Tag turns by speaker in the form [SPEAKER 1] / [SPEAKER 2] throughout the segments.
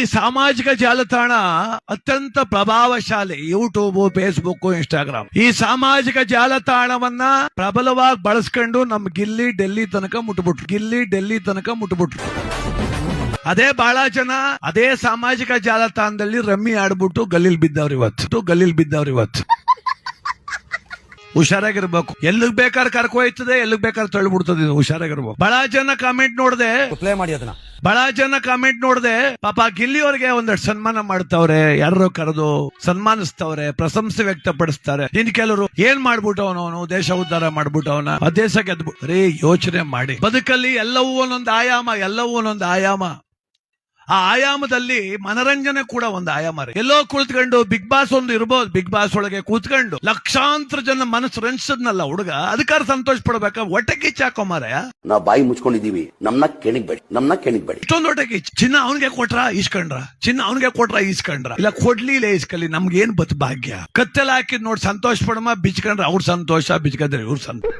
[SPEAKER 1] ಈ ಸಾಮಾಜಿಕ ಜಾಲತಾಣ ಅತ್ಯಂತ ಪ್ರಭಾವಶಾಲಿ ಯೂಟ್ಯೂಬ್ ಫೇಸ್ಬುಕ್ ಇನ್ಸ್ಟಾಗ್ರಾಮ್ ಈ ಸಾಮಾಜಿಕ ಜಾಲತಾಣವನ್ನ ಪ್ರಬಲವಾಗಿ ಬಳಸ್ಕೊಂಡು ನಮ್ ಗಿಲ್ಲಿ ಡೆಲ್ಲಿ ತನಕ ಮುಟ್ಬಿಟ್ರು. ಗಿಲ್ಲಿ ಡೆಲ್ಲಿ ತನಕ ಮುಟ್ಬಿಟ್ರು. ಅದೇ ಬಹಳ ಜನ ಅದೇ ಸಾಮಾಜಿಕ ಜಾಲತಾಣದಲ್ಲಿ ರಮ್ಮಿ ಆಡ್ಬಿಟ್ಟು ಗಲ್ಲಿಲ್ ಬಿದ್ದವ್ರು ಇವತ್ತು. ಗಲ್ಲಿಲ್ ಬಿದ್ದವ್ರು ಇವತ್ತು. ಹುಷಾರಾಗಿರ್ಬೇಕು. ಎಲ್ಲಿಗ್ ಬೇಕಾದ್ರೆ ಕರ್ಕೊ ಹೋಯ್ತದೆ ಎಲ್ಲಿಗ್ ಬೇಕಾದ್ರೆ ತಳ್ಳಿಬಿಡ್ತದೆ ಇದು ಹುಷಾರಾಗಿರ್ಬೇಕು. ಬಹಳ ಜನ ಕಾಮೆಂಟ್ ನೋಡದೆ.
[SPEAKER 2] ಪ್ಲೇ ಮಾಡಿ ಅದನ್ನ.
[SPEAKER 1] ಬಹಳ ಜನ ಕಾಮೆಂಟ್ ನೋಡ್ದೆ ಪಾಪ ಗಿಲ್ಲಿಯವ್ರಿಗೆ ಒಂದಷ್ಟು ಸನ್ಮಾನ ಮಾಡ್ತಾವ್ರೆ ಯಾರು ಕರೆದು ಸನ್ಮಾನಿಸ್ತವ್ರೆ ಪ್ರಶಂಸೆ ವ್ಯಕ್ತಪಡಿಸ್ತಾರೆ. ಇನ್ ಕೆಲವರು ಏನ್ ಮಾಡ್ಬಿಟ್ಟವನು ಅವನು ದೇಶ ಉದ್ಧಾರ ಮಾಡ್ಬಿಟ್ಟವನ ಆ ದೇಶ ಗೆದ್ದು ರೀ ಯೋಚನೆ ಮಾಡಿ. ಬದುಕಲ್ಲಿ ಎಲ್ಲವೂ ಒಂದೊಂದು ಆಯಾಮ ಎಲ್ಲವೂ ಒಂದೊಂದು ಆಯಾಮ. ಆ ಆಯಾಮದಲ್ಲಿ ಮನರಂಜನೆ ಕೂಡ ಒಂದು ಆಯಾಮ ರೀ ಎಲ್ಲೋ ಕುಳಿತುಕೊಂಡು ಬಿಗ್ ಬಾಸ್ ಒಂದು ಇರ್ಬೋದು ಬಿಗ್ ಬಾಸ್ ಒಳಗೆ ಕೂತ್ಕೊಂಡು ಲಕ್ಷಾಂತರ ಜನ ಮನಸ್ಸು ರಂಜಿಸದ್ನಲ್ಲ ಹುಡುಗ ಅದಕ್ಕಾರ ಸಂತೋಷ ಪಡ್ಬೇಕ? ಹೊಟ್ಟೆ ಕಿಚ್ಚಾಕೋ ಮಾರಾಯ?
[SPEAKER 3] ನಾವ್ ಬಾಯಿ ಮುಚ್ಕೊಂಡಿದೀವಿ ನಮ್ನ ಕೆಣಿಗ್ಬೇಡಿ ನಮ್ನ ಕೆಣಿಗ್ಬೇಡಿ
[SPEAKER 1] ಇಷ್ಟೊಂದು ಹೊಟ್ಟೆಗೆ ಚಿನ್ನ ಅವನಿಗೆ ಕೊಟ್ರ ಇಸ್ಕಂಡ್ರ ಚಿನ್ನ ಅವನಿಗೆ ಕೊಟ್ರ ಇಸ್ಕಂಡ್ರ ಇಲ್ಲ ಕೊಡ್ಲಿ ಇಲ್ಲ ಈಸ್ಕಲಿ ನಮ್ಗೆ ಏನ್ ಬತ್ ಭಾಗ್ಯ? ಕತ್ತೆಲ್ಲ ಹಾಕಿದ್ ನೋಡಿ ಸಂತೋಷ ಪಡಮ ಬಿಚ್ಕಂಡ್ರ ಅವ್ರ ಸಂತೋಷ ಬಿಚ್ಕಂದ್ರೆ ಇವ್ರ ಸಂತೋಷ.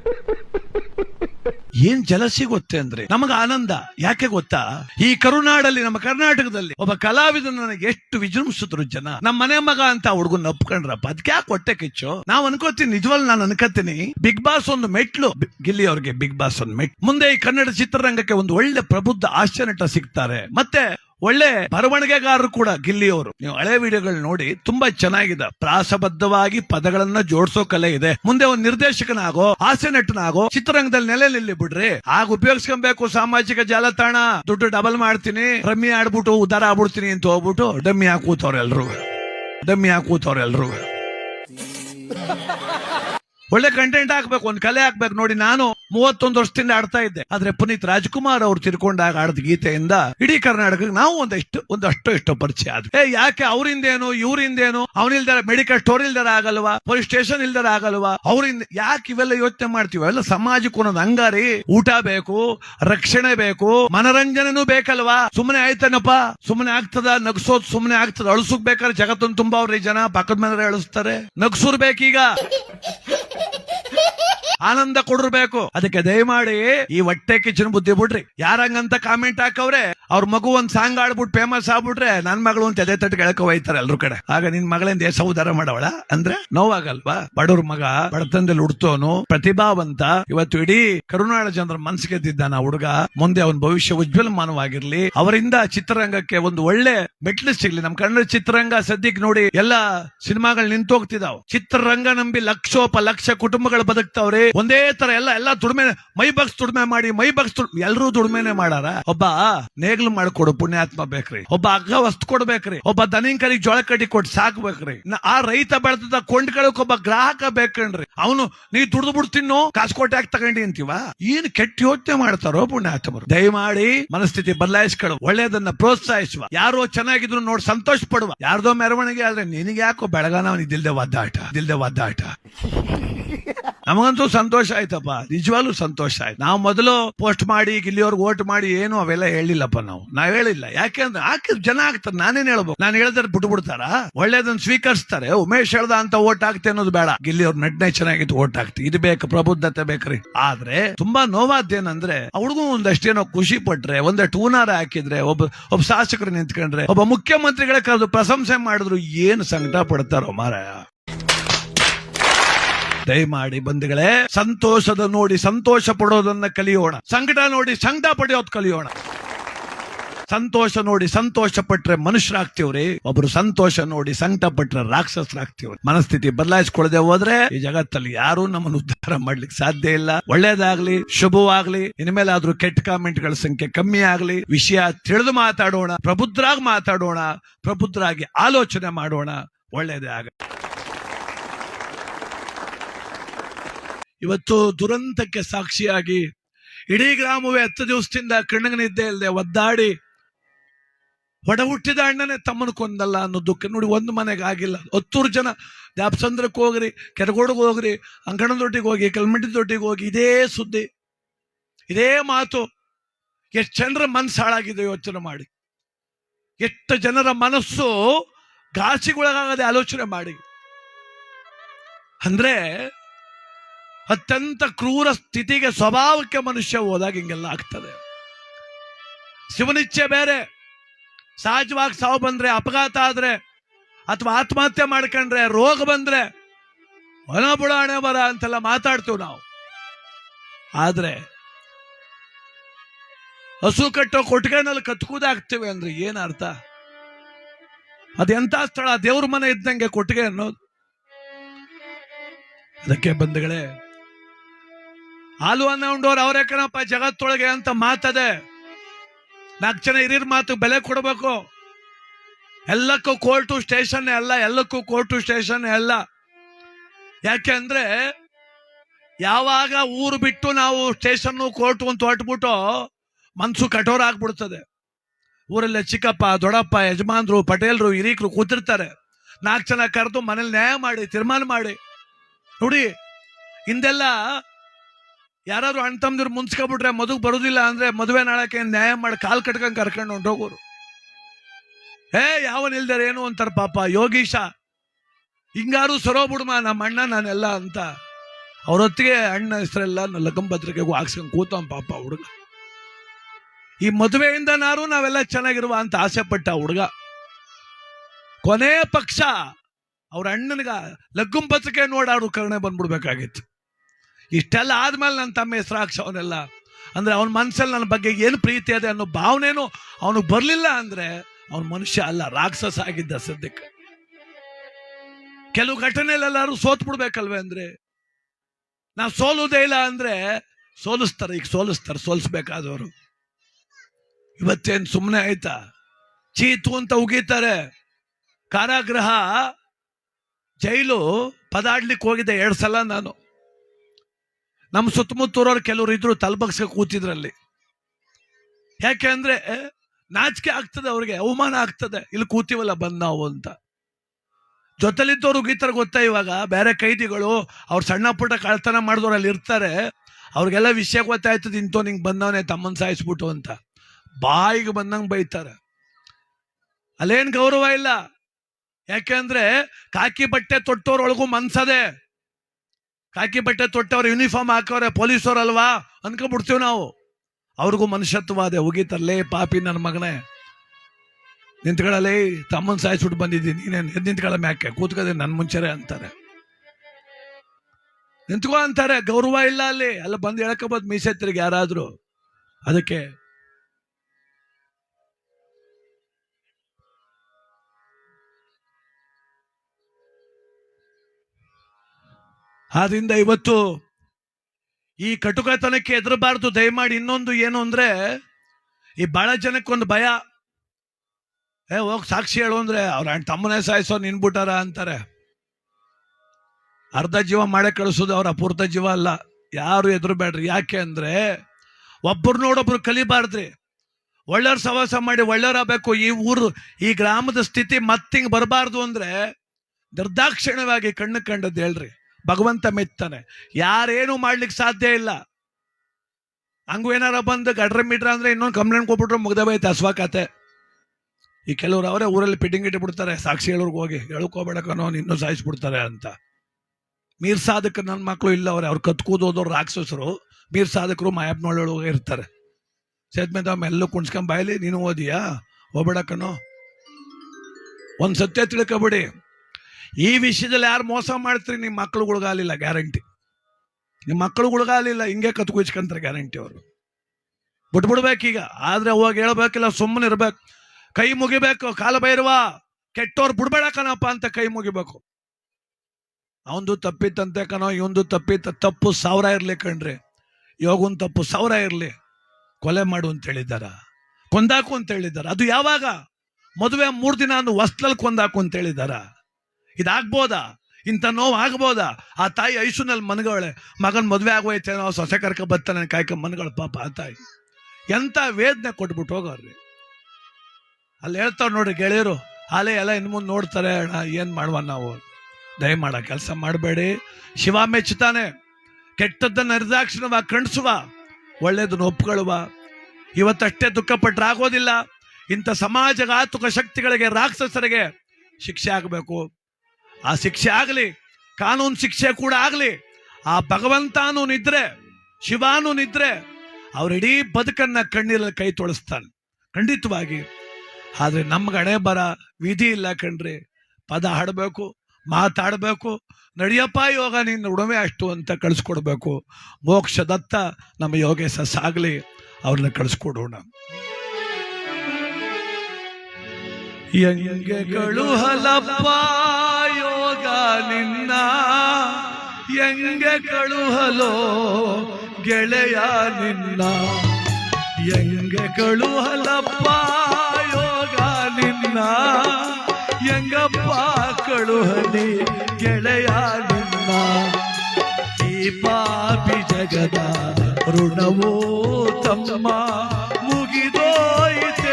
[SPEAKER 1] ಏನ್ ಜಲಸಿ ಗೊತ್ತೆ ಅಂದ್ರೆ? ನಮಗ ಆನಂದ. ಯಾಕೆ ಗೊತ್ತಾ? ಈ ಕರುನಾಡಲ್ಲಿ, ನಮ್ಮ ಕರ್ನಾಟಕದಲ್ಲಿ ಒಬ್ಬ ಕಲಾವಿದನ ಎಷ್ಟು ವಿಜೃಂಭಿಸಿದ್ರು ಜನ. ನಮ್ಮ ಮನೆ ಮಗ ಅಂತ ಹುಡುಗನ್ ಒಪ್ಕೊಂಡ್ರಪ್ಪ. ಅದಕ್ಕೆ ಯಾಕೆ ಹೊಟ್ಟೆ ಕಿಚ್ಚು? ನಾವ್ ಅನ್ಕೋತೀನಿ ನಿಜವಲ್ ನಾನು ಅನ್ಕೋತೀನಿ ಬಿಗ್ ಬಾಸ್ ಒಂದು ಮೆಟ್ಲು. ಗಿಲ್ಲಿ ಅವ್ರಿಗೆ ಬಿಗ್ ಬಾಸ್ ಒಂದು ಮೆಟ್. ಮುಂದೆ ಈ ಕನ್ನಡ ಚಿತ್ರರಂಗಕ್ಕೆ ಒಂದು ಒಳ್ಳೆ ಪ್ರಬುದ್ಧ ನಟ ಸಿಗ್ತಾರೆ. ಮತ್ತೆ ಒಳ್ಳೆ ಬರವಣಿಗೆಗಾರರು ಕೂಡ ಗಿಲ್ಲಿಯವರು. ನೀವು ಹಳೆ ವಿಡಿಯೋಗಳು ನೋಡಿ ತುಂಬಾ ಚೆನ್ನಾಗಿದೆ. ಪ್ರಾಸಬದ್ಧವಾಗಿ ಪದಗಳನ್ನ ಜೋಡಿಸೋ ಕಲೆ ಇದೆ. ಮುಂದೆ ಒಂದು ನಿರ್ದೇಶಕನಾಗೋ, ಹಾಸ್ಯ ನಟನಾಗೋ, ಚಿತ್ರರಂಗದಲ್ಲಿ ನೆಲೆ ನಿಲ್ಲಿ ಬಿಡ್ರಿ ಆಗ ಉಪಯೋಗಿಸ್ಕೊಬೇಕು ಸಾಮಾಜಿಕ ಜಾಲತಾಣ. ದುಡ್ಡು ಡಬಲ್ ಮಾಡ್ತೀನಿ. ರಮ್ಮಿ ಆಡ್ಬಿಟ್ಟು ಉದ್ದಾರ ಆಗ್ಬಿಡ್ತೀನಿ ಅಂತ ಹೋಗ್ಬಿಟ್ಟು ಡಮ್ಮಿ ಹಾಕೂತವ್ರೆಲ್ರು ಡಮ್ಮಿ ಹಾಕೂತವ್ರೆಲ್ರು ಒಳ್ಳೆ ಕಂಟೆಂಟ್ ಹಾಕ್ಬೇಕು, ಒಂದ್ ಕಲೆ ಹಾಕ್ಬೇಕು. ನೋಡಿ ನಾನು ಮೂವತ್ತೊಂದು ವರ್ಷದಿಂದ ಆಡ್ತಾ ಇದ್ದೆ. ಆದ್ರೆ ಪುನೀತ್ ರಾಜ್ಕುಮಾರ್ ಅವರು ತಿರ್ಕೊಂಡಾಗ ಆಡದ ಗೀತೆಯಿಂದ ಇಡೀ ಕರ್ನಾಟಕಕ್ಕೆ ನಾವು ಒಂದಷ್ಟು ಒಂದಷ್ಟು ಎಷ್ಟೋ ಪರಿಚಯ ಆದ್ವಿ. ಏ, ಯಾಕೆ ಅವರಿಂದೇನು, ಇವರಿಂದೇನು, ಅವನಿಲ್ದಾರ, ಮೆಡಿಕಲ್ ಸ್ಟೋರ್ ಇಲ್ದಾರ ಆಗಲ್ವಾ? ಪೊಲೀಸ್ ಸ್ಟೇಷನ್ ಇಲ್ದಾರ ಆಗಲ್ವಾ? ಅವರಿಂದ, ಯಾಕೆ ಇವೆಲ್ಲ ಯೋಚನೆ ಮಾಡ್ತೀವಿ? ಎಲ್ಲ ಸಮಾಜಕ್ಕೆ ಒಂದೊಂದು ಅಂಗಾರಿ. ಊಟ ಬೇಕು, ರಕ್ಷಣೆ ಬೇಕು, ಮನರಂಜನೆನೂ ಬೇಕಲ್ವಾ? ಸುಮ್ಮನೆ ಆಯ್ತೇನಪ್ಪ? ಸುಮ್ಮನೆ ಆಗ್ತದ? ನಗ್ಸೋದ್ ಸುಮ್ಮನೆ ಆಗ್ತದ? ಅಳಸುಕ್ ಬೇಕಾದ್ರೆ ಜಗತ್ತನ್ನು ತುಂಬಾ ಅವ್ರಿ ಜನ ಪಕ್ಕದ ಮನೆ ಅಳಿಸ್ತಾರೆ. ನಗ್ಸೂರ್ ಬೇಕೀಗ. ಆನಂದ ಕೊಡಿರ್ಬೇಕು. ಅದಕ್ಕೆ ದಯಮಾಡಿ ಈ ಹೊಟ್ಟೆ ಕಿಚನ್ ಬುದ್ಧಿ ಬಿಡ್ರಿ. ಯಾರಂಗಂತ ಕಾಮೆಂಟ್ ಹಾಕವ್ರೆ, ಅವ್ರ ಮಗು ಒಂದ್ ಸಾಂಗ್ ಆಡ್ಬಿಟ್ಟು ಫೇಮಸ್ ಆಗ್ಬಿಟ್ರೆ ನನ್ ಮಗಳು ಅಂತ ಎದೆ ತಟ್ಟಿಗೆ ಕೆಳಕ ಹೋಯ್ತಾರೆ ಎಲ್ರು ಕಡೆ. ಆಗ ನಿನ್ ಮಗಳಿಂದ ಉದಾರ ಮಾಡವಳ? ಅಂದ್ರೆ ನೋವಾಗಲ್ವಾ? ಬಡವ್ರ ಮಗ, ಬಡತನದಲ್ಲಿ ಹುಡ್ತೋನು, ಪ್ರತಿಭಾವಂತ. ಇವತ್ತು ಇಡೀ ಕರುನಾಡ ಜನರ ಮನ್ಸು ಗೆದ್ದಿದ್ದಾನ ಹುಡುಗ, ಮುಂದೆ ಅವನ ಭವಿಷ್ಯ ಉಜ್ವಲಮಾನವಾಗಿರ್ಲಿ. ಅವರಿಂದ ಚಿತ್ರರಂಗಕ್ಕೆ ಒಂದು ಒಳ್ಳೆ ಮೆಟ್ಲು ಸಿಗ್ಲಿ. ನಮ್ ಕನ್ನಡ ಚಿತ್ರರಂಗ ಸದ್ಯಕ್ಕೆ ನೋಡಿ ಎಲ್ಲಾ ಸಿನಿಮಾಗಳು ನಿಂತೋಗ್ತಿದಾವ್. ಚಿತ್ರರಂಗ ನಂಬಿ ಲಕ್ಷೋಪ ಲಕ್ಷ ಕುಟುಂಬಗಳು ಬದುಕ್ತಾವ್ರಿ. ಒಂದೇ ತರ ಎಲ್ಲ ಎಲ್ಲ ದುಡಿಮೆ ಮೈ ಬಗ್ಸ್ ದುಡಿಮೆ ಮಾಡಿ, ಮೈ ಬಗ್ಸ್ ಎಲ್ಲರೂ ದುಡಿಮೆನೆ ಮಾಡಾರ? ಒಬ್ಬ ನೇಗ್ಲು ಮಾಡ್ಕೊಡು, ಪುಣ್ಯಾತ್ಮ ಬೇಕ್ರಿ. ಒಬ್ಬ ಅಗ್ಗ ವಸ್ತು ಕೊಡ್ಬೇಕ್ರಿ. ಒಬ್ಬ ದನಿಂಕರಿಗೆ ಜೋಳ ಕಟ್ಟಿ ಕೊಟ್ಟು ಸಾಕ್ಬೇಕ್ರಿ. ಆ ರೈತ ಬೆಳೆದ ಕೊಂಡ್ಕೊಳಕ್ ಒಬ್ಬ ಗ್ರಾಹಕ ಬೇಕಣ್ರಿ ಅವನು, ನೀ ದುಡ್ದು ಬಿಡ್ತೀನೋ ಕಾಸು ಕೊಟ್ಟು ಹಾಕಿ ತಗೊಂಡಿ? ಅಂತೀವ? ಏನ್ ಕೆಟ್ಟ ಯೋಚನೆ ಮಾಡ್ತಾರೋ ಪುಣ್ಯಾತ್ಮರು. ದಯಮಾಡಿ ಮನಸ್ಥಿತಿ ಬದಲಾಯಿಸ್ಕೊಳ್ಳು. ಒಳ್ಳೇದನ್ನ ಪ್ರೋತ್ಸಾಹಿಸುವ. ಯಾರೋ ಚೆನ್ನಾಗಿದ್ರು ನೋಡಿ ಸಂತೋಷ ಪಡುವ ಯಾರ್ದೋ ಮೆರವಣಿಗೆ ಆದ್ರೆ ನಿನಗೆ ಯಾಕೋ ಬೆಳಗಾನ ಇದಿಲ್ದೆ ಒದ್ದಾಟ ಇದಿಲ್ದೆ ಒದ್ದಾಟ. ನಮಗಂತೂ ಸಂತೋಷ ಆಯ್ತಪ್ಪ. ನಿಜವಾಗ್ಲೂ ಸಂತೋಷ ಆಯ್ತು. ನಾವು ಮೊದಲು ಪೋಸ್ಟ್ ಮಾಡಿ ಇಲ್ಲಿಯವ್ರಿಗೆ ಓಟ್ ಮಾಡಿ ಏನು ಅವೆಲ್ಲ ಹೇಳಿಲ್ಲಪ್ಪ ನಾವು. ನಾವ್ ಹೇಳಿಲ್ಲ. ಯಾಕೆಂದ್ರೆ ಹಾಕಿದ್ ಜನ ಆಗ್ತಾರೆ. ನಾನೇನ್ ಹೇಳ್ಬೇಕು? ನಾನು ಹೇಳಿದ್ರೆ ಬಿಟ್ಟು ಬಿಡ್ತಾರ ಒಳ್ಳೇದನ್ನ ಸ್ವೀಕರಿಸ್ತಾರೆ. ಉಮೇಶ್ ಹೇಳ್ದ ಅಂತ ಓಟ್ ಹಾಕ್ತೆ ಅನ್ನೋದು ಬೇಡ. ಗಿಲ್ಲಿಯವ್ರ ನಡ್ನೆ ಚೆನ್ನಾಗಿತ್ತು ಓಟ್ ಆಗ್ತಿ ಇದು ಬೇಕು, ಪ್ರಬುದ್ಧತೆ ಬೇಕ್ರಿ. ಆದ್ರೆ ತುಂಬಾ ನೋವಾದ್ದೇನಂದ್ರೆ ಅವ್ರಿಗೂ ಒಂದಷ್ಟೇನೋ ಖುಷಿ ಪಟ್ರೆ, ಒಂದಷ್ಟು ಹೂನಾರ ಹಾಕಿದ್ರೆ, ಒಬ್ಬ ಒಬ್ಬ ಶಾಸಕರು ನಿಂತ್ಕೊಂಡ್ರೆ, ಒಬ್ಬ ಮುಖ್ಯಮಂತ್ರಿಗಳ ಕರೆದು ಪ್ರಶಂಸೆ ಮಾಡಿದ್ರು, ಏನು ಸಂಕಟ ಪಡ್ತಾರೋ ಮಾರಾಯ. ದಯಮಾಡಿ ಬಂಧುಗಳೇ, ಸಂತೋಷದ ನೋಡಿ ಸಂತೋಷ ಪಡೋದನ್ನ ಕಲಿಯೋಣ. ಸಂಕಟ ನೋಡಿ ಸಂಕಟ ಪಡೆಯೋದ್ ಕಲಿಯೋಣ. ಸಂತೋಷ ನೋಡಿ ಸಂತೋಷ ಪಟ್ರೆ ಮನುಷ್ಯರಾಗ್ತಿವ್ರಿ. ಒಬ್ರು ಸಂತೋಷ ನೋಡಿ ಸಂಕಟ ಪಟ್ರೆ ರಾಕ್ಷಸರಾಗ್ತಿವ್ರಿ. ಮನಸ್ಥಿತಿ ಬದಲಾಯಿಸ್ಕೊಳ್ಳದೆ ಹೋದ್ರೆ ಈ ಜಗತ್ತಲ್ಲಿ ಯಾರು ನಮ್ಮನ್ನು ಉದ್ಧಾರ ಮಾಡ್ಲಿಕ್ಕೆ ಸಾಧ್ಯ ಇಲ್ಲ. ಒಳ್ಳೇದಾಗ್ಲಿ, ಶುಭವಾಗ್ಲಿ, ಇನ್ಮೇಲಾದ್ರೂ ಕೆಟ್ಟ ಕಾಮೆಂಟ್ಗಳ ಸಂಖ್ಯೆ ಕಮ್ಮಿ ಆಗ್ಲಿ, ವಿಷಯ ತಿಳಿದು ಮಾತಾಡೋಣ ಪ್ರಬುದ್ಧರಾಗಿ ಮಾತಾಡೋಣ ಪ್ರಬುದ್ಧರಾಗಿ ಆಲೋಚನೆ ಮಾಡೋಣ, ಒಳ್ಳೇದೇ ಆಗ ಇವತ್ತು ದುರಂತಕ್ಕೆ ಸಾಕ್ಷಿಯಾಗಿ ಇಡೀ ಗ್ರಾಮವೇ ಹತ್ತು ದಿವಸದಿಂದ ಕಣ್ಣಗನಿದ್ದೇ ಇಲ್ಲದೆ ಒದ್ದಾಡಿ ಒಡ ಹುಟ್ಟಿದ ಅಣ್ಣನೇ ತಮ್ಮನ ಕೊಂದಲ್ಲ ಅನ್ನೋ ದುಃಖ ನೋಡಿ ಒಂದು ಮನೆಗೆ ಆಗಿಲ್ಲ. ಹತ್ತೂರು ಜನ ದ್ಯಾಪ್ಸಂದ್ರಕ್ಕೆ ಹೋಗ್ರಿ ಕೆರಗೋಡಿಗೆ ಹೋಗ್ರಿ ಅಂಕಣದ ದೊಡ್ಡಿಗೆ ಹೋಗಿ ಕಲ್ಮಂಡಿ ದೊಡ್ಡಿಗೆ ಹೋಗಿ, ಇದೇ ಸುದ್ದಿ, ಇದೇ ಮಾತು. ಎಷ್ಟು ಜನರ ಮನಸ್ಸು ಹಾಳಾಗಿದೆ ಯೋಚನೆ ಮಾಡಿ. ಎಷ್ಟು ಜನರ ಮನಸ್ಸು ಘಾಸಿಗೊಳಗಾಗದೆ ಆಲೋಚನೆ ಮಾಡಿ. ಅಂದ್ರೆ ಅತ್ಯಂತ ಕ್ರೂರ ಸ್ಥಿತಿಗೆ ಸ್ವಭಾವಕ್ಕೆ ಮನುಷ್ಯ ಹೋದಾಗ ಹಿಂಗೆಲ್ಲ ಆಗ್ತದೆ. ಶಿವನಿಚ್ಛೆ ಬೇರೆ. ಸಹಜವಾಗಿ ಸಾವು ಬಂದ್ರೆ, ಅಪಘಾತ ಆದ್ರೆ, ಅಥವಾ ಆತ್ಮಹತ್ಯೆ ಮಾಡ್ಕೊಂಡ್ರೆ, ರೋಗ ಬಂದ್ರೆ ಹೊನ ಬುಡಾಣೆ ಬರ ಅಂತೆಲ್ಲ ಮಾತಾಡ್ತೀವಿ ನಾವು. ಆದ್ರೆ, ಹಸು ಕಟ್ಟೋ ಕೊಟ್ಟಿಗೆನಲ್ಲಿ ಕತ್ಕುದಾಗ್ತೀವಿ ಅಂದ್ರೆ ಏನ್ ಅರ್ಥ? ಅದೆಂತ ಸ್ಥಳ? ದೇವ್ರ ಮನೆ ಇದ್ದಂಗೆ ಕೊಟ್ಟಿಗೆ ಅನ್ನೋದು. ಅದಕ್ಕೆ ಬಂಧುಗಳೇ ಹಾಲು ಅನ್ನ ಉಂಡೋರು ಅವರೇ ಕಣಪ್ಪ, ಜಗತ್ತೊಳಗೆ ಅಂತ ಮಾತದೆ. ನಾಲ್ಕು ಜನ ಹಿರಿಯರ್ ಮಾತು ಬೆಲೆ ಕೊಡಬೇಕು. ಎಲ್ಲಕ್ಕೂ ಕೋರ್ಟು ಸ್ಟೇಷನ್ ಎಲ್ಲ, ಎಲ್ಲಕ್ಕೂ ಕೋರ್ಟು ಸ್ಟೇಷನ್ ಎಲ್ಲ. ಯಾಕೆ ಅಂದ್ರೆ, ಯಾವಾಗ ಊರು ಬಿಟ್ಟು ನಾವು ಸ್ಟೇಷನ್ ಕೋರ್ಟು ಅಂತ ಹೊಟ್ಬಿಟ್ಟು ಮನ್ಸು ಕಠೋರ ಆಗ್ಬಿಡ್ತದೆ. ಊರಲ್ಲಿ ಚಿಕ್ಕಪ್ಪ, ದೊಡ್ಡಪ್ಪ, ಯಜಮಾನ್ರು, ಪಟೇಲ್ರು, ಹಿರೀಕರು ಕೂತಿರ್ತಾರೆ. ನಾಲ್ಕು ಜನ ಕರೆದು ಮನೇಲಿ ನ್ಯಾಯ ಮಾಡಿ, ತೀರ್ಮಾನ ಮಾಡಿ. ನೋಡಿ, ಹಿಂದೆಲ್ಲ ಯಾರಾದ್ರೂ ಅಣ್ಣ ತಮ್ಮದಿರು ಮುನ್ಸ್ಕೊಬಿಟ್ರೆ ಮದುವೆ ಬರೋದಿಲ್ಲ ಅಂದ್ರೆ ಮದುವೆ ನಾಳಕ್ಕೆ ನ್ಯಾಯ ಮಾಡಿ ಕಾಲ್ ಕಟ್ಕೊಂಡ್ ಕರ್ಕೊಂಡು ಹೊಂಟೋಗೋರು ಏ ಯಾವ ಇಲ್ದಾರೆ ಏನು ಅಂತಾರ ಪಾಪ, ಯೋಗೀಶ. ಹಿಂಗಾರು ಸರೋಬಿಡ್ಮ ನಮ್ಮ ಅಣ್ಣ ನಾನೆಲ್ಲ ಅಂತ. ಅವ್ರೊತ್ತಿಗೆ ಅಣ್ಣ ಹೆಸರೆಲ್ಲ ಲಗಂಬದ್ರಿಕೆಗೂ ಹಾಕ್ಸ್ಕೊಂಡ್ ಕೂತವನ್ ಪಾಪ ಹುಡುಗ. ಈ ಮದುವೆಯಿಂದ ನಾರು ನಾವೆಲ್ಲ ಚೆನ್ನಾಗಿರುವ ಅಂತ ಆಸೆ ಪಟ್ಟ ಹುಡುಗ. ಕೊನೆ ಪಕ್ಷ ಅವ್ರ ಅಣ್ಣನಿಗ ಲಗ್ಗುಂ ಪತ್ರಿಕೆ ನೋಡಿ ಅವ್ರು ಕರುಣೆ ಬಂದ್ಬಿಡ್ಬೇಕಾಗಿತ್ತು. ಇಷ್ಟೆಲ್ಲ ಆದ್ಮೇಲೆ ನನ್ನ ತಮ್ಮ ಹೆಸರು ಹಾಕ್ಸವನೆಲ್ಲ ಅಂದ್ರೆ ಅವನ ಮನಸ್ಸಲ್ಲಿ ನನ್ನ ಬಗ್ಗೆ ಏನು ಪ್ರೀತಿ ಇದೆ ಅನ್ನೋ ಭಾವನೆನೂ ಅವನಿಗೆ ಬರಲಿಲ್ಲ ಅಂದ್ರೆ ಅವನ ಮನುಷ್ಯ ಅಲ್ಲ, ರಾಕ್ಷಸ ಆಗಿದ್ದ ಸದ್ಯಕ್ಕೆ. ಕೆಲವು ಘಟನೆಯಲ್ಲೆಲ್ಲರೂ ಸೋತ್ ಬಿಡ್ಬೇಕಲ್ವೇ ಅಂದ್ರೆ? ನಾವು ಸೋಲೋದೇ ಇಲ್ಲ ಅಂದ್ರೆ ಸೋಲಿಸ್ತಾರೆ, ಈಗ ಸೋಲಿಸ್ತಾರೆ, ಸೋಲಿಸ್ಬೇಕಾದವರು. ಇವತ್ತೇನ್ ಸುಮ್ಮನೆ ಆಯ್ತಾ? ಚೀತು ಅಂತ ಉಗೀತಾರೆ. ಕಾರಾಗೃಹ, ಜೈಲು ಪದಾಡ್ಲಿಕ್ಕೆ ಹೋಗಿದ್ದೆ ಎರಡು ಸಲ ನಾನು. ನಮ್ಮ ಸುತ್ತಮುತ್ತೂರವ್ರು ಕೆಲವರು ಇದ್ರು ತಲ್ಬಗ್ಸ ಕೂತಿದ್ರಲ್ಲಿ. ಯಾಕೆ ಅಂದ್ರೆ ನಾಚಿಕೆ ಆಗ್ತದೆ ಅವ್ರಿಗೆ, ಅವಮಾನ ಆಗ್ತದೆ. ಇಲ್ಲಿ ಕೂತೀವಲ್ಲ ಬಂದ್ ನಾವು ಅಂತ. ಜೊತೆಲಿದ್ದವ್ರು ಗೀತರ ಗೊತ್ತಾ ಇವಾಗ? ಬೇರೆ ಕೈದಿಗಳು ಅವ್ರು ಸಣ್ಣ ಪುಟ್ಟ ಕಳ್ತನ ಮಾಡಿದವ್ರು ಅಲ್ಲಿ ಇರ್ತಾರೆ. ಅವ್ರಿಗೆಲ್ಲ ವಿಷಯ ಗೊತ್ತಾಯ್ತದ ಇಂತೋ ನಿಂಗೆ ಬಂದವನೇ, ತಮ್ಮನ್ ಸಾಯಿಸ್ಬಿಟ್ಟು ಅಂತ. ಬಾಯಿಗೆ ಬಂದಂಗೆ ಬೈತಾರೆ. ಅಲ್ಲೇನು ಗೌರವ ಇಲ್ಲ. ಯಾಕೆಂದ್ರೆ ಕಾಕಿ ಬಟ್ಟೆ ತೊಟ್ಟವ್ರೊಳಗೂ ಮನ್ಸದೆ. ಕಾಕಿ ಬಟ್ಟೆ ತೊಟ್ಟವ್ರು ಯೂನಿಫಾರ್ಮ್ ಹಾಕವ್ರೆ, ಪೊಲೀಸವ್ರಲ್ವಾ? ಅನ್ಕೊಂಡ್ಬಿಡ್ತೀವಿ ನಾವು. ಅವ್ರಿಗೂ ಮನುಷ್ಯತ್ವ ಅದೇ ಹೋಗಿತ್ತಲ್ಲೇ ಪಾಪಿ ನನ್ನ ಮಗನೇ. ನಿಂತ್ಕೊಳ್ಳಲ್ಲಿ ತಮ್ಮನ್ ಸಾಯಿಸ್ಬಿಟ್ಟು ಬಂದಿದ್ದೀನಿ. ನೀನೇನು ಎದ್ದು ನಿಂತ್ಕೊಳ್ಳ ಮ್ಯಾಕೆ? ಕೂತ್ಕದೆ ನನ್ನ ಮುಂಚೆರೆ ಅಂತಾರೆ. ನಿಂತ್ಕೋ ಅಂತಾರೆ, ಗೌರವ ಇಲ್ಲ ಅಲ್ಲಿ. ಅಲ್ಲ ಬಂದು ಹೇಳ್ಕೊಬೋದು ಮೀಸೆ ತಿರುಗಿ ಯಾರಾದರೂ. ಅದಕ್ಕೆ ಆದ್ರಿಂದ ಇವತ್ತು ಈ ಕಟುಕತನಕ್ಕೆ ಹೆದರಬಾರ್ದು. ದಯಮಾಡಿ ಇನ್ನೊಂದು ಏನು ಅಂದ್ರೆ, ಈ ಬಹಳ ಜನಕ್ಕೊಂದು ಭಯ. ಏ, ಹೋಗಿ ಸಾಕ್ಷಿ ಹೇಳು ಅಂದ್ರೆ, ಅವ್ರ ತಮ್ಮನೇ ಸಾಯಿಸೋ ನಿನ್ಬಿಟ್ಟಾರ ಅಂತಾರೆ. ಅರ್ಧ ಜೀವ ಮಾಡೇ ಕಳಿಸೋದು ಅವ್ರ ಅಪೂರ್ತ ಜೀವ ಅಲ್ಲ. ಯಾರು ಎದುರು ಬೇಡ್ರಿ ಯಾಕೆ ಅಂದ್ರೆ ಒಬ್ಬರು ನೋಡೊಬ್ರು ಕಲಿಬಾರ್ದ್ರಿ. ಒಳ್ಳೆಯವ್ರ ಸವಾಸ ಮಾಡಿ ಒಳ್ಳೆಯವರಾಗಬೇಕು ಈ ಊರು, ಈ ಗ್ರಾಮದ ಸ್ಥಿತಿ ಮತ್ತಿಂಗ್ ಬರಬಾರ್ದು ಅಂದ್ರೆ, ನಿರ್ದಾಕ್ಷಿಣ್ಯವಾಗಿ ಕಣ್ಣು ಕಂಡದ್ದು ಹೇಳ್ರಿ. ಭಗವಂತ ಮೆತ್ತಾನೆ. ಯಾರೇನು ಮಾಡ್ಲಿಕ್ಕೆ ಸಾಧ್ಯ ಇಲ್ಲ. ಹಂಗು ಏನಾರ ಬಂದು ಗಡ್ರ ಮೀಟ್ರ ಅಂದ್ರೆ ಇನ್ನೊಂದು ಕಂಪ್ಲೇಂಟ್ ಕೊಟ್ಬಿಟ್ರೆ ಮುಗ್ದಬೈತೆ ಅಸ್ವಾಕತೆ ಈ ಕೆಲವ್ರು ಅವರೇ ಊರಲ್ಲಿ ಪಿಟ್ಟಿಂಗ್ ಇಟ್ಬಿಡ್ತಾರೆ, ಸಾಕ್ಷಿ ಹೇಳೋರ್ಗೆ ಹೋಗಿ ಹೇಳ್ಕೋಬೇಡ ಇನ್ನೂ ಸಾಯಿಸ್ಬಿಡ್ತಾರೆ ಅಂತ. ಮೀರ್ ಸಾಧಕ ನನ್ನ ಮಕ್ಕಳು ಇಲ್ಲ ಅವ್ರೆ, ಅವ್ರು ಕತ್ಕೂದೋದವ್ರು ರಾಕ್ಷಸರು. ಮೀರ್ ಸಾಧಕರು ಮಾಯಪ್ನೊಳಗೆ ಇರ್ತಾರೆ. ಸೇದ್ಮೇಲೆ ಎಲ್ಲೂ ಕುಣ್ಸ್ಕೊಂಬಾಯಲಿ ನೀನು ಓದಿಯಾ? ಹೋಗ್ಬೇಡ ಒಂದು ಒಂದ್ ಸತ್ಯ ತಿಳ್ಕೊಬಿಡಿ. ಈ ವಿಷಯದಲ್ಲಿ ಯಾರು ಮೋಸ ಮಾಡ್ತೀರಿ? ನಿಮ್ಮ ಮಕ್ಕಳುಗಳಿಗಾಲಿಲ್ಲ ಗ್ಯಾರಂಟಿ ನಿಮ್ಮ ಮಕ್ಕಳುಗಳಿಗಾಲಿಲ್ಲ ಹಿಂಗೆ ಕತ್ಕುಚ್ಕೊಂತಾರೆ ಗ್ಯಾರಂಟಿ ಅವರು. ಬಿಟ್ಬಿಡ್ಬೇಕೀಗ. ಆದ್ರೆ ಅವಾಗ ಹೇಳ್ಬೇಕಿಲ್ಲ ಸುಮ್ಮನೆ ಇರ್ಬೇಕು. ಕೈ ಮುಗಿಬೇಕು, ಕಾಲ ಬೈರುವ. ಕೆಟ್ಟವ್ರು ಬಿಡ್ಬೇಡ ಕಣಪ್ಪ ಅಂತ ಕೈ ಮುಗಿಬೇಕು. ಅವಂದು ತಪ್ಪಿತ್ತಂತೆ ಕಣೋ, ಇವಂದು ತಪ್ಪಿತ್ತ ತಪ್ಪು ಸಾವಿರ ಇರ್ಲಿ ಕಣ್ರಿ. ಇವಾಗೊಂದು ತಪ್ಪು ಸಾವಿರ ಇರ್ಲಿ. ಕೊಲೆ ಮಾಡು ಅಂತ ಹೇಳಿದ್ದಾರ? ಕೊಂದಾಕು ಅಂತ ಹೇಳಿದಾರ ಅದು ಯಾವಾಗ? ಮದುವೆ ಮೂರು ದಿನ ಅಂದು ಹೊಸ್ಲಲ್ಲಿ ಕೊಂದಾಕು ಅಂತ ಹೇಳಿದಾರ ಇದಾಗ್ಬೋದಾ? ಇಂಥ ನೋವು ಆಗ್ಬೋದಾ ಆ ತಾಯಿ ಐಸುನಲ್ಲಿ ಮನಗವಳೆ, ಮಗನ್ ಮದುವೆ ಆಗೋಯ್ತೇನೋ ಸೊಸೆ ಕರ್ಕ ಬರ್ತಾನೆ ಕಾಯ್ಕ ಮನಗಳು ಪಾಪ ಆ ತಾಯಿ. ಎಂತ ವೇದನೆ ಕೊಟ್ಬಿಟ್ಟು ಹೋಗೋರ್ರಿ. ಅಲ್ಲಿ ಹೇಳ್ತಾವ್ ನೋಡ್ರಿ ಗೆಳೆಯರು, ಅಲೆ ಎಲ್ಲ ಇನ್ ಮುಂದೆ ನೋಡ್ತಾರೆ, ಅಣ್ಣ, ಏನು ಮಾಡುವ ನಾವು? ದಯಮಾಡ, ಕೆಲಸ ಮಾಡಬೇಡಿ. ಶಿವ ಮೆಚ್ಚುತ್ತಾನೆ ಕೆಟ್ಟದ್ದನ್ನು ನಿರ್ದಾಕ್ಷಿಣವ ಕಣಿಸುವ. ಒಳ್ಳೇದನ್ನ ಒಪ್ಕೊಳ್ಳುವ. ಇವತ್ತಷ್ಟೇ ದುಃಖಪಟ್ಟರೆ ಆಗೋದಿಲ್ಲ. ಇಂಥ ಸಮಾಜಘಾತುಕ ಶಕ್ತಿಗಳಿಗೆ, ರಾಕ್ಷಸರಿಗೆ ಶಿಕ್ಷೆ ಆಗಬೇಕು. ಆ ಶಿಕ್ಷೆ ಆಗಲಿ, ಕಾನೂನು ಶಿಕ್ಷೆ ಕೂಡ ಆಗಲಿ, ಆ ಭಗವಂತನೂ ನಿದ್ರೆ, ಶಿವಾನು ನಿದ್ರೆ, ಅವ್ರ ಇಡೀ ಬದುಕನ್ನ ಕಣ್ಣೀರಲ್ಲಿ ಕೈ ತೊಳಸ್ತಾನೆ, ಖಂಡಿತವಾಗಿ. ಆದ್ರೆ ನಮ್ಗೆ ಹಣೆ ಬರ, ವಿಧಿ ಇಲ್ಲ ಕಣ್ರಿ. ಪದ ಹಾಡಬೇಕು, ಮಾತಾಡಬೇಕು, ನಡಿಯಪ್ಪ ಯೋಗ ನಿನ್ನ ಉಡುಮೆ ಅಷ್ಟು ಅಂತ ಕಳಿಸ್ಕೊಡ್ಬೇಕು. ಮೋಕ್ಷದತ್ತ ನಮ್ಮ ಯೋಗೇಶ ಸಾಗಲಿ ಅವ್ರನ್ನ ಕಳಿಸ್ಕೊಡೋಣ. ಹಲಪ್ಪ ನಿನ್ನ ಎಂಗೆ ಕಳುಹಲೋ ಗೆಳೆಯ ನಿನ್ನ? ಎಂಗೆ ಕಳುಹಲಪ್ಪ ಯೋಗ ನಿನ್ನ? ಎಂಗಪ್ಪ ಕಳುಹಲಿ ಗೆಳೆಯ ನಿನ್ನ? ಈ ಪಾಪಿ ಜಗದ ಋಣವೋ ತಮ್ಮ ಮುಗಿದೋಯಿತೇನೋ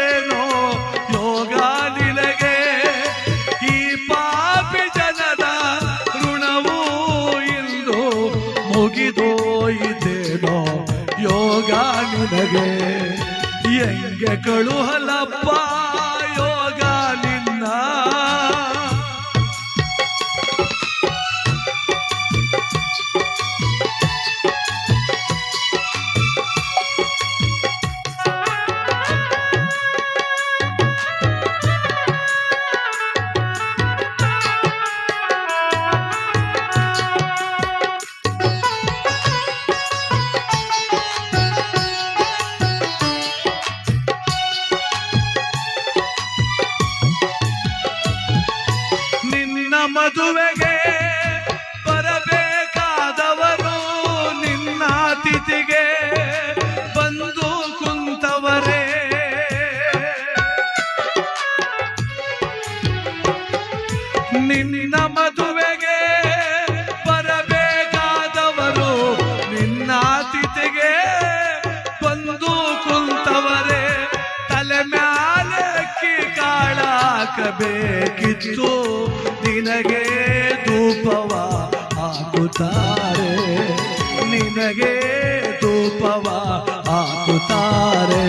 [SPEAKER 1] ನಿನಗೆ ಹೆಂಗೆ ಕಳುಹಲಪ್ಪ ಯೋಗ ನಿನ್ನ ಕಾಳಾಕಬೇಕಿತ್ತು ನಿನಗೆ ಧೂಪವ ಹಾಕುತ್ತಾರೆ. ನಿನಗೆ ಧೂಪವ ಹಾಕುತ್ತಾರೆ.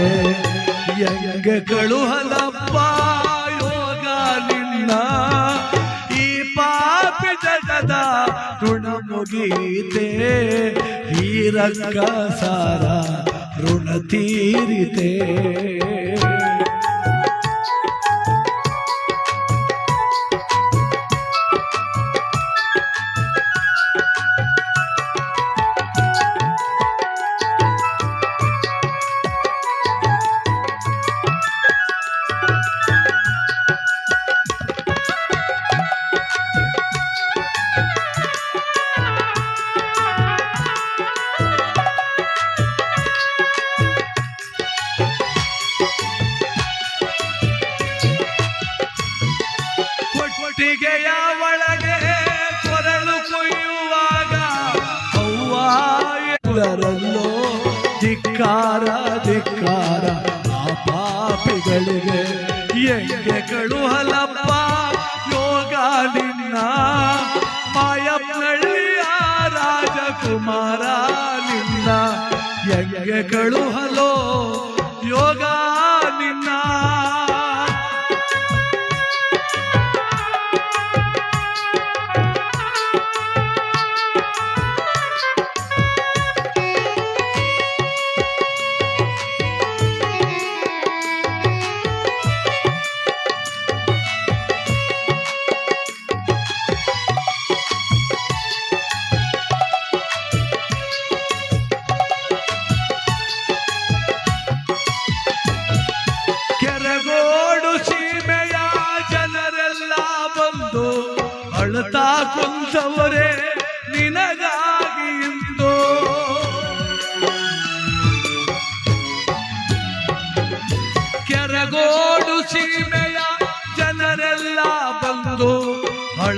[SPEAKER 1] ಹೆಂಗೆ ಕಳುಹಲಪ್ಪ ಯೋಗ ನಿನ್ನ. ಈ ಪಾಪ ಜಗದ ಋಣ ಮುಗೀತೆ ಈ ರಂಗ ಸಾರ ಋಣ ತೀರಿತೆ. ಧಿಕ್ಕಾರ ಆ ಪಾಪಿಗಳಿಗೆ. ಎಂಗೆಗಳು ಹಲಪ್ಪ ಯೋಗ ನಿನ್ನ ಮಾಯಪ್ಪಳ್ಳಿಯ ರಾಜಕುಮಾರ ನಿನ್ನ. ಎಂಗೆಗಳು ಕಳುಹಲೋ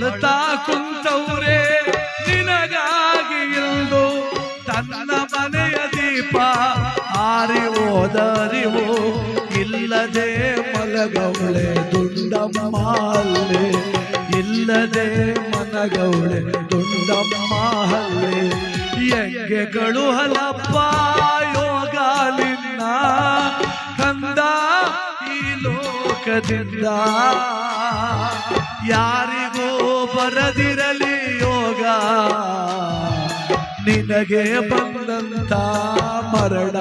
[SPEAKER 1] ಅಳ್ತಾ ಕುಂತವ್ರೆ, ನಿನಗಾಗಿ ಇಂದು ತನ್ನ ಮನೆಯ ದೀಪ ಆರಿ ಹೋದರಿವು. ಇಲ್ಲದೆ ಮಲಗವಳೆ ದುಂಡಮ್ಮ ಅಲ್ಲೇ ಇಲ್ಲದೆ ಮನಗವಳೆ ದುಂಡಮ್ಮ ಅಲ್ಲೇ ಯಜ್ಞಗಳು ಹಲಪ್ಪ, ಯೋಗ ನಿನ್ನ. ಕಂದ ಈ ಲೋಕದಿಂದ ಯಾರಿಗೂ ಬರದಿರಲಿ ಯೋಗ. ನಿನಗೆ ಬಂದಂತ ಮರಣ.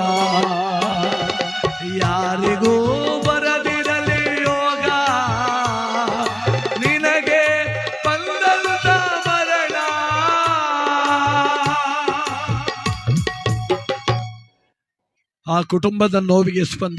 [SPEAKER 1] ಯಾರಿಗೂ ಬರದಿರಲಿ ಯೋಗ. ನಿನಗೆ ಬಂದಂತ ಮರಣ. ಆ ಕುಟುಂಬದ ನೋವಿಗೆ ಸ್ಪಂದ